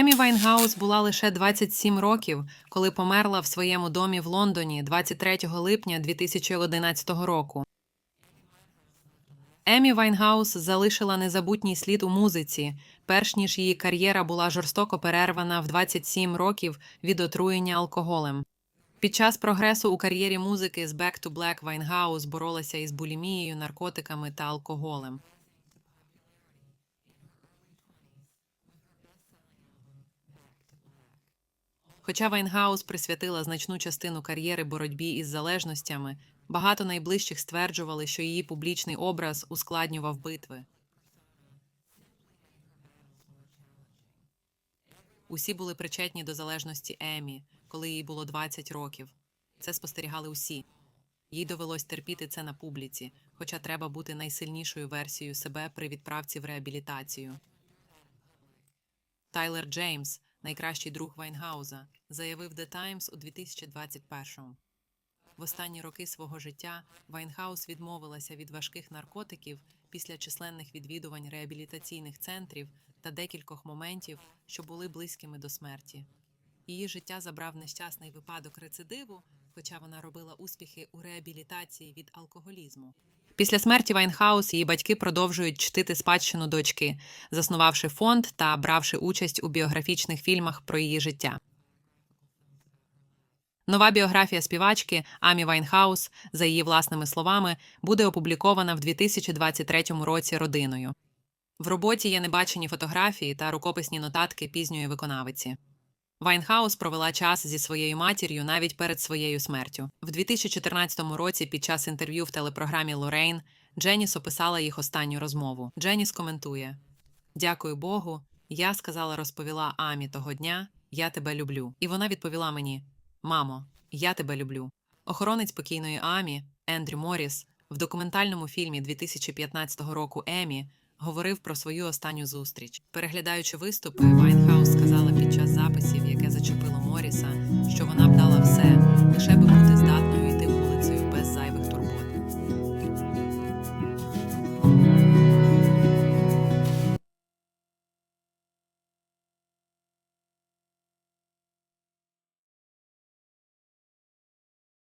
Емі Вайнгаус була лише 27 років, коли померла в своєму домі в Лондоні 23 липня 2011 року. Емі Вайнгаус залишила незабутній слід у музиці, перш ніж її кар'єра була жорстоко перервана в 27 років від отруєння алкоголем. Під час прогресу у кар'єрі музики з Back to Black Вайнгаус боролася із булімією, наркотиками та алкоголем. Хоча Вайнгаус присвятила значну частину кар'єри боротьбі із залежностями, багато найближчих стверджували, що її публічний образ ускладнював битви. Усі були причетні до залежності Емі, коли їй було 20 років. Це спостерігали усі. Їй довелось терпіти це на публіці, хоча треба бути найсильнішою версією себе при відправці в реабілітацію. Тайлер Джеймс, найкращий друг Вайнгауза, заявив The Times у 2021-му. В останні роки свого життя Вайнхаус відмовилася від важких наркотиків після численних відвідувань реабілітаційних центрів та декількох моментів, що були близькими до смерті. Її життя забрав нещасний випадок рецидиву, хоча вона робила успіхи у реабілітації від алкоголізму. Після смерті Вайнхаус її батьки продовжують чтити спадщину дочки, заснувавши фонд та бравши участь у біографічних фільмах про її життя. Нова біографія співачки Амі Вайнхаус, за її власними словами, буде опублікована в 2023 році родиною. В роботі є небачені фотографії та рукописні нотатки пізньої виконавиці. Вайнхаус провела час зі своєю матір'ю навіть перед своєю смертю. В 2014 році, під час інтерв'ю в телепрограмі Лорейн, Дженіс описала їх останню розмову. Дженіс коментує: Дякую Богу. Я сказала, розповіла Амі того дня: Я тебе люблю. І вона відповіла мені: Мамо, я тебе люблю. Охоронець покійної Амі Ендрю Моріс в документальному фільмі 2015 року Емі говорив про свою останню зустріч. Переглядаючи виступи, Вайнхаус сказала під час зачепило